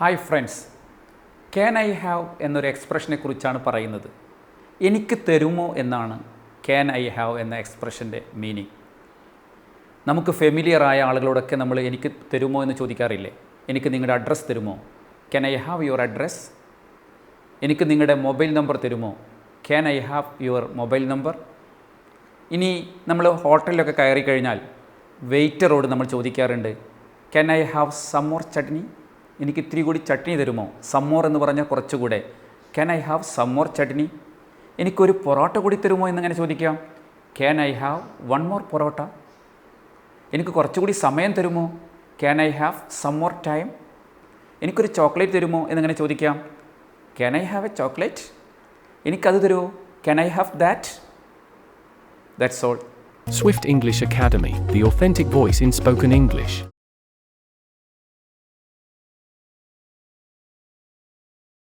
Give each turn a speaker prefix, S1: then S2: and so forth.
S1: Hi friends can I have എന്നൊരു എക്സ്പ്രഷനെ കുറിച്ചാണ് പറയുന്നത്. എനിക്ക് തരുമോ എന്നാണ് ക്യാൻ ഐ ഹാവ് എന്ന എക്സ്പ്രഷന്റെ മീനിങ് നമുക്ക് ഫെമിലിയർ ആയ ആളുകളോടൊക്കെ നമ്മൾ എനിക്ക് തരുമോ എന്ന് ചോദിക്കാറില്ലേ? എനിക്ക് നിങ്ങളുടെ അഡ്രസ്സ് തരുമോ? Can I have your address എനിക്ക് നിങ്ങളുടെ മൊബൈൽ നമ്പർ തരുമോ? Can I have your mobile number ഇനി നമ്മൾ ഹോട്ടലിലൊക്കെ കയറി കഴിഞ്ഞാൽ വെയിറ്ററോട് നമ്മൾ ചോദിക്കാറുണ്ട്. Can I have some more chutney എനിക്ക് ഇത്തിരി കൂടി ചട്നി തരുമോ? സമ്മോർ എന്ന് പറഞ്ഞാൽ കുറച്ചുകൂടെ. Can I have some more chutney? എനിക്കൊരു പൊറോട്ട കൂടി തരുമോ എന്നങ്ങനെ ചോദിക്കാം. Can I have one more parotta? എനിക്ക് കുറച്ചുകൂടി സമയം തരുമോ? Can I have some more time എനിക്കൊരു ചോക്ലേറ്റ് തരുമോ എന്നങ്ങനെ ചോദിക്കാം. Can I have a chocolate? എനിക്കത് തരുമോ? Can I have that that's all
S2: Swift English Academy, the authentic voice in spoken English.